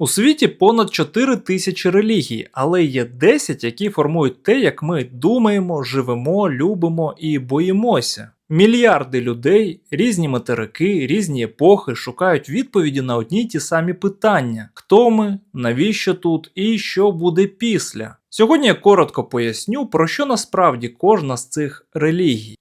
У світі понад 4 тисячі релігій, але є 10, які формують те, як ми думаємо, живемо, любимо і боїмося. Мільярди людей, різні материки, різні епохи шукають відповіді на одні й ті самі питання: хто ми, навіщо тут і що буде після. Сьогодні я коротко поясню, про що насправді кожна з цих релігій.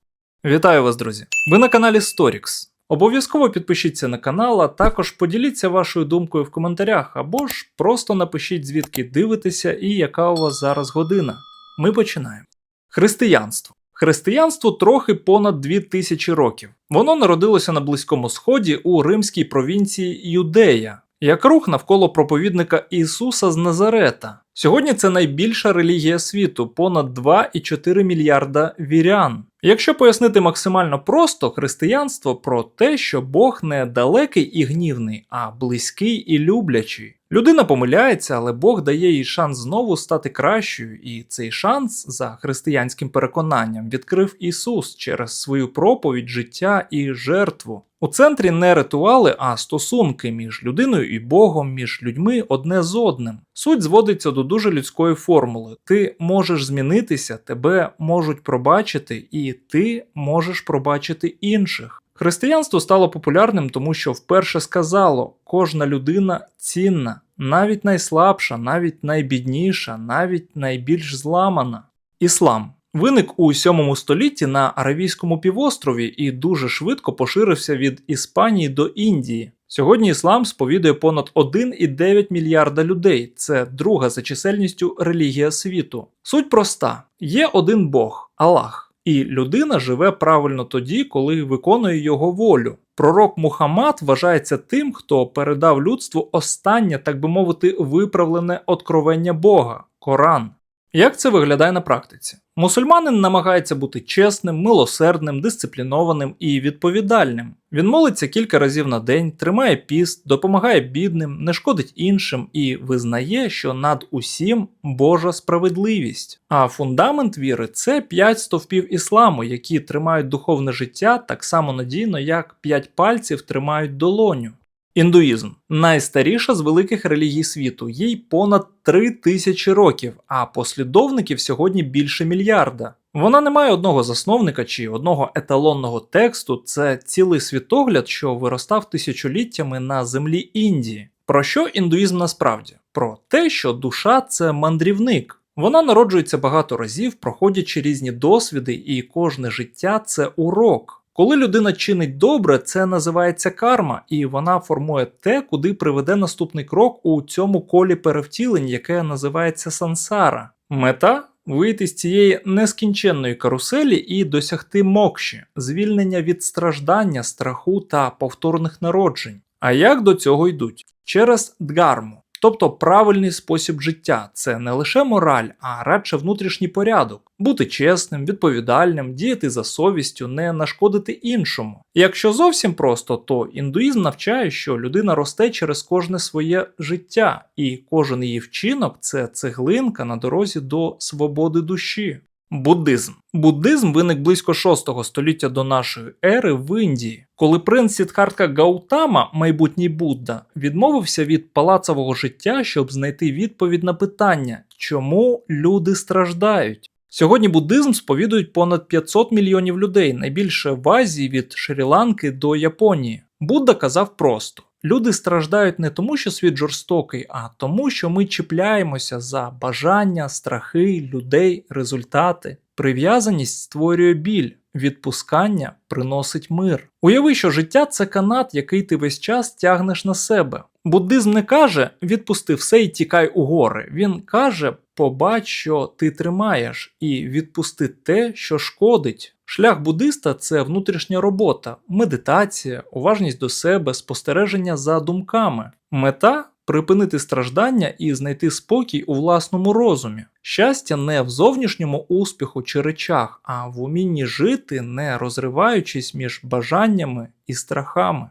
Вітаю вас, друзі! Ви на каналі Storix. Обов'язково підпишіться на канал, а також поділіться вашою думкою в коментарях, або ж просто напишіть, звідки дивитеся і яка у вас зараз година. Ми починаємо. Християнство. Християнство трохи понад 2000 років. Воно народилося на Близькому Сході у римській провінції Юдея, як рух навколо проповідника Ісуса з Назарета. Сьогодні це найбільша релігія світу, понад 2,4 мільярда вірян. Якщо пояснити максимально просто, християнство про те, що Бог не далекий і гнівний, а близький і люблячий. Людина помиляється, але Бог дає їй шанс знову стати кращою, і цей шанс, за християнським переконанням, відкрив Ісус через свою проповідь, життя і жертву. У центрі не ритуали, а стосунки між людиною і Богом, між людьми одне з одним. Суть зводиться до дуже людської формули: ти можеш змінитися, тебе можуть пробачити, і ти можеш пробачити інших. Християнство стало популярним, тому що вперше сказало, кожна людина цінна, навіть найслабша, навіть найбідніша, навіть найбільш зламана. Іслам виник у 7 столітті на Аравійському півострові і дуже швидко поширився від Іспанії до Індії. Сьогодні іслам сповідує понад 1,9 мільярда людей. Це друга за чисельністю релігія світу. Суть проста: є один Бог Аллах. І людина живе правильно тоді, коли виконує його волю. Пророк Мухаммад вважається тим, хто передав людству останнє, так би мовити, виправлене откровення Бога Коран. Як це виглядає на практиці? Мусульманин намагається бути чесним, милосердним, дисциплінованим і відповідальним. Він молиться кілька разів на день, тримає піст, допомагає бідним, не шкодить іншим і визнає, що над усім Божа справедливість. А фундамент віри це п'ять стовпів ісламу, які тримають духовне життя так само надійно, як п'ять пальців тримають долоню. Індуїзм найстаріша з великих релігій світу, їй понад три тисячі років, а послідовників сьогодні більше мільярда. Вона не має одного засновника чи одного еталонного тексту, це цілий світогляд, що виростав тисячоліттями на землі Індії. Про що індуїзм насправді? Про те, що душа це мандрівник. Вона народжується багато разів, проходячи різні досвіди, і кожне життя це урок. Коли людина чинить добре, це називається карма, і вона формує те, куди приведе наступний крок у цьому колі перевтілень, яке називається сансара. Мета вийти з цієї нескінченної каруселі і досягти мокші, звільнення від страждання, страху та повторних народжень. А як до цього йдуть? Через дгарму. Тобто правильний спосіб життя це не лише мораль, а радше внутрішній порядок, бути чесним, відповідальним, діяти за совістю, не нашкодити іншому. Якщо зовсім просто, то індуїзм навчає, що людина росте через кожне своє життя, і кожен її вчинок це цеглинка на дорозі до свободи душі. Буддизм. Буддизм виник близько 6 століття до нашої ери в Індії, коли принц Сідхартка Гаутама, майбутній Будда, відмовився від палацового життя, щоб знайти відповідь на питання, чому люди страждають. Сьогодні буддизм сповідують понад 500 мільйонів людей, найбільше в Азії від Шрі-Ланки до Японії. Будда казав просто: люди страждають не тому, що світ жорстокий, а тому, що ми чіпляємося за бажання, страхи, людей, результати. Прив'язаність створює біль, відпускання приносить мир. Уяви, що життя це канат, який ти весь час тягнеш на себе. Буддизм не каже відпусти все і тікай у гори. Він каже, побач, що ти тримаєш, і відпусти те, що шкодить. Шлях буддиста це внутрішня робота, медитація, уважність до себе, спостереження за думками. Мета припинити страждання і знайти спокій у власному розумі. Щастя не в зовнішньому успіху чи речах, а в умінні жити, не розриваючись між бажаннями і страхами.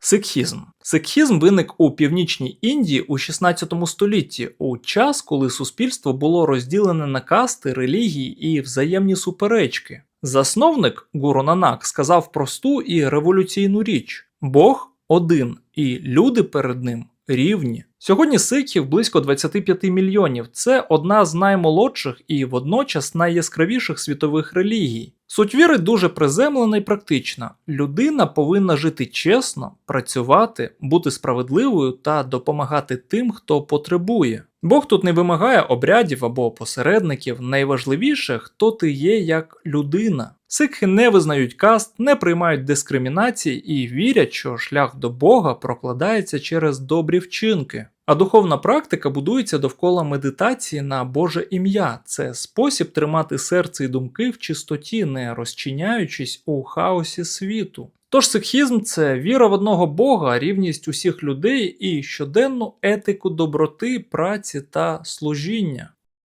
Сикхізм. Сикхізм виник у північній Індії у 16 столітті, у час, коли суспільство було розділене на касти, релігії і взаємні суперечки. Засновник Гуру Нанак сказав просту і революційну річ: Бог один, і люди перед ним рівні. Сьогодні сикхів близько 25 мільйонів. Це одна з наймолодших і водночас найяскравіших світових релігій. Суть віри дуже приземлена і практична. Людина повинна жити чесно, працювати, бути справедливою та допомагати тим, хто потребує. Бог тут не вимагає обрядів або посередників. Найважливіше, хто ти є як людина. Сикхи не визнають каст, не приймають дискримінації і вірять, що шлях до Бога прокладається через добрі вчинки. А духовна практика будується довкола медитації на Боже ім'я. Це спосіб тримати серце і думки в чистоті, не розчиняючись у хаосі світу. Тож сикхізм це віра в одного Бога, рівність усіх людей і щоденну етику доброти, праці та служіння.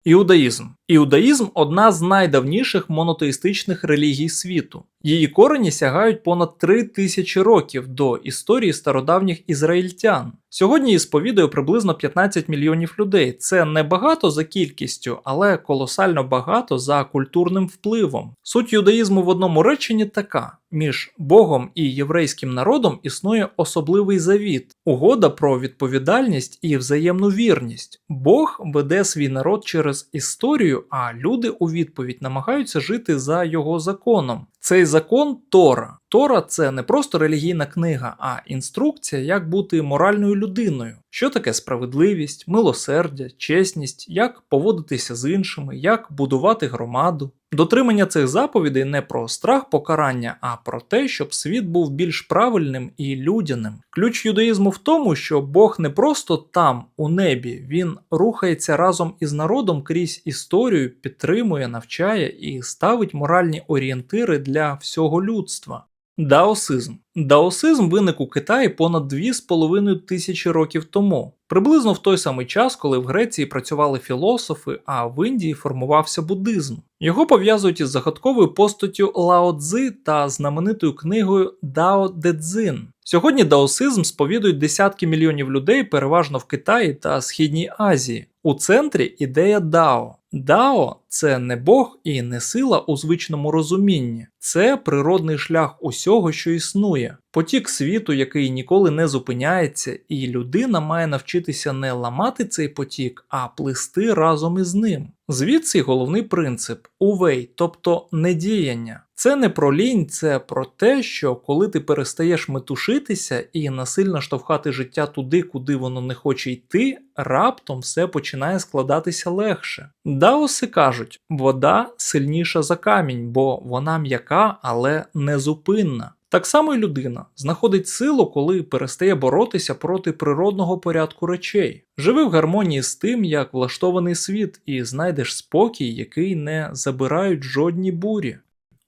Іудаїзм. Іудаїзм одна з найдавніших монотеїстичних релігій світу. Її корені сягають понад три тисячі років до історії стародавніх ізраїльтян. Сьогодні її сповідує приблизно 15 мільйонів людей. Це не багато за кількістю, але колосально багато за культурним впливом. Суть юдаїзму в одному реченні така: між Богом і єврейським народом існує особливий завіт, угода про відповідальність і взаємну вірність. Бог веде свій народ через історію, а люди у відповідь намагаються жити за його законом. Цей закон Тора. Тора це не просто релігійна книга, а інструкція, як бути моральною людиною. Що таке справедливість, милосердя, чесність, як поводитися з іншими, як будувати громаду. Дотримання цих заповідей не про страх покарання, а про те, щоб світ був більш правильним і людяним. Ключ юдаїзму в тому, що Бог не просто там, у небі, він рухається разом із народом крізь історію, підтримує, навчає і ставить моральні орієнтири для всього людства. Даосизм. Даосизм виник у Китаї понад 2,5 тисячі років тому, приблизно в той самий час, коли в Греції працювали філософи, а в Індії формувався буддизм. Його пов'язують із загадковою постаттю Лао Цзи та знаменитою книгою Дао Де Цзин. Сьогодні даосизм сповідують десятки мільйонів людей, переважно в Китаї та Східній Азії. У центрі ідея Дао. Дао це не Бог і не сила у звичному розумінні, це природний шлях усього, що існує, потік світу, який ніколи не зупиняється, і людина має навчитися не ламати цей потік, а плисти разом із ним. Звідси головний принцип увей, тобто недіяння. Це не про лінь, це про те, що коли ти перестаєш метушитися і насильно штовхати життя туди, куди воно не хоче йти, раптом все починає складатися легше. Даоси кажуть, вода сильніша за камінь, бо вона м'яка, але незупинна. Так само й людина знаходить силу, коли перестає боротися проти природного порядку речей. Живи в гармонії з тим, як влаштований світ, і знайдеш спокій, який не забирають жодні бурі.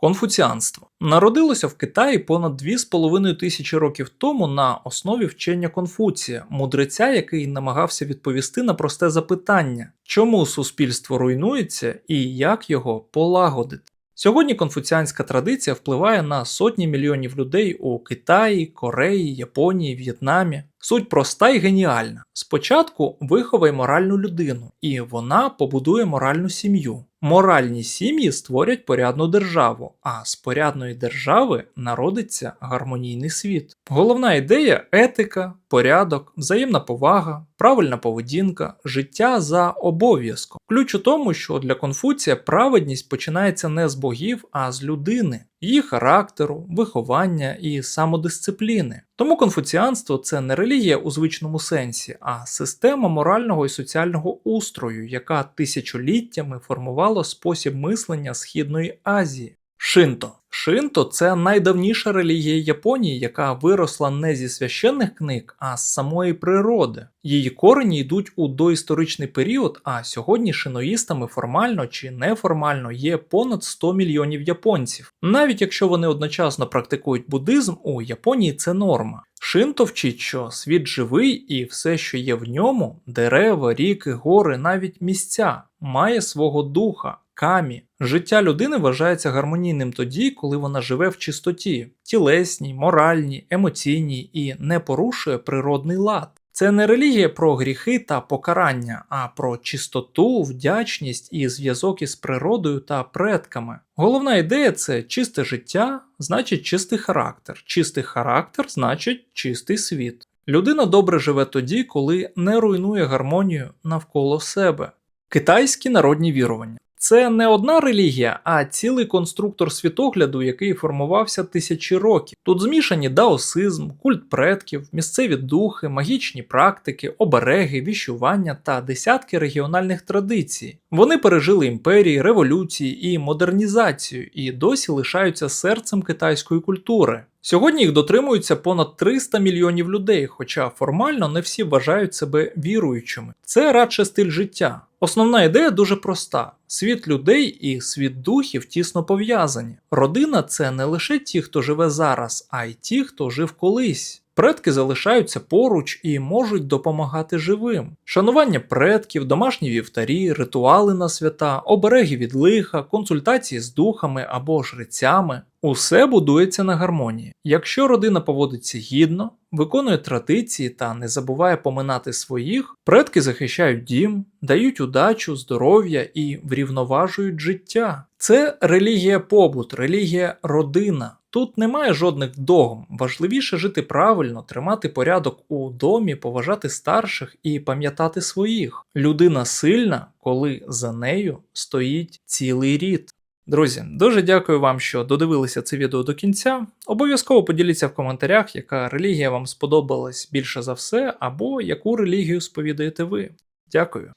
Конфуціанство народилося в Китаї понад 2,5 тисячі років тому на основі вчення Конфуція, мудреця, який намагався відповісти на просте запитання, чому суспільство руйнується і як його полагодити. Сьогодні конфуціанська традиція впливає на сотні мільйонів людей у Китаї, Кореї, Японії, В'єтнамі. Суть проста і геніальна. Спочатку виховай моральну людину, і вона побудує моральну сім'ю. Моральні сім'ї створять порядну державу, а з порядної держави народиться гармонійний світ. Головна ідея етика, порядок, взаємна повага, правильна поведінка, життя за обов'язком. Ключ у тому, що для Конфуція праведність починається не з богів, а з людини, її характеру, виховання і самодисципліни. Тому конфуціанство це не релігія у звичному сенсі, а система морального і соціального устрою, яка тисячоліттями формувала спосіб мислення Східної Азії. Шинто. Шинто це найдавніша релігія Японії, яка виросла не зі священних книг, а з самої природи. Її корені йдуть у доісторичний період, а сьогодні шиноїстами формально чи неформально є понад 100 мільйонів японців. Навіть якщо вони одночасно практикують буддизм, у Японії це норма. Шинто вчить, що світ живий і все, що є в ньому дерева, ріки, гори, навіть місця, має свого духа. Камі. Життя людини вважається гармонійним тоді, коли вона живе в чистоті, тілесній, моральній, емоційній і не порушує природний лад. Це не релігія про гріхи та покарання, а про чистоту, вдячність і зв'язок із природою та предками. Головна ідея це чисте життя, значить чистий характер. Чистий характер значить чистий світ. Людина добре живе тоді, коли не руйнує гармонію навколо себе. Китайські народні вірування. Це не одна релігія, а цілий конструктор світогляду, який формувався тисячі років. Тут змішані даосизм, культ предків, місцеві духи, магічні практики, обереги, віщування та десятки регіональних традицій. Вони пережили імперії, революції і модернізацію і досі лишаються серцем китайської культури. Сьогодні їх дотримуються понад 300 мільйонів людей, хоча формально не всі вважають себе віруючими. Це радше стиль життя. Основна ідея дуже проста: світ людей і світ духів тісно пов'язані. Родина це не лише ті, хто живе зараз, а й ті, хто жив колись. Предки залишаються поруч і можуть допомагати живим. Шанування предків, домашні вівтарі, ритуали на свята, обереги від лиха, консультації з духами або жрецями. Усе будується на гармонії. Якщо родина поводиться гідно, виконує традиції та не забуває поминати своїх, предки захищають дім, дають удачу, здоров'я і врівноважують життя. Це релігія побут, релігія родина. Тут немає жодних догм. Важливіше жити правильно, тримати порядок у домі, поважати старших і пам'ятати своїх. Людина сильна, коли за нею стоїть цілий рід. Друзі, дуже дякую вам, що додивилися це відео до кінця. Обов'язково поділіться в коментарях, яка релігія вам сподобалась більше за все, або яку релігію сповідуєте ви. Дякую.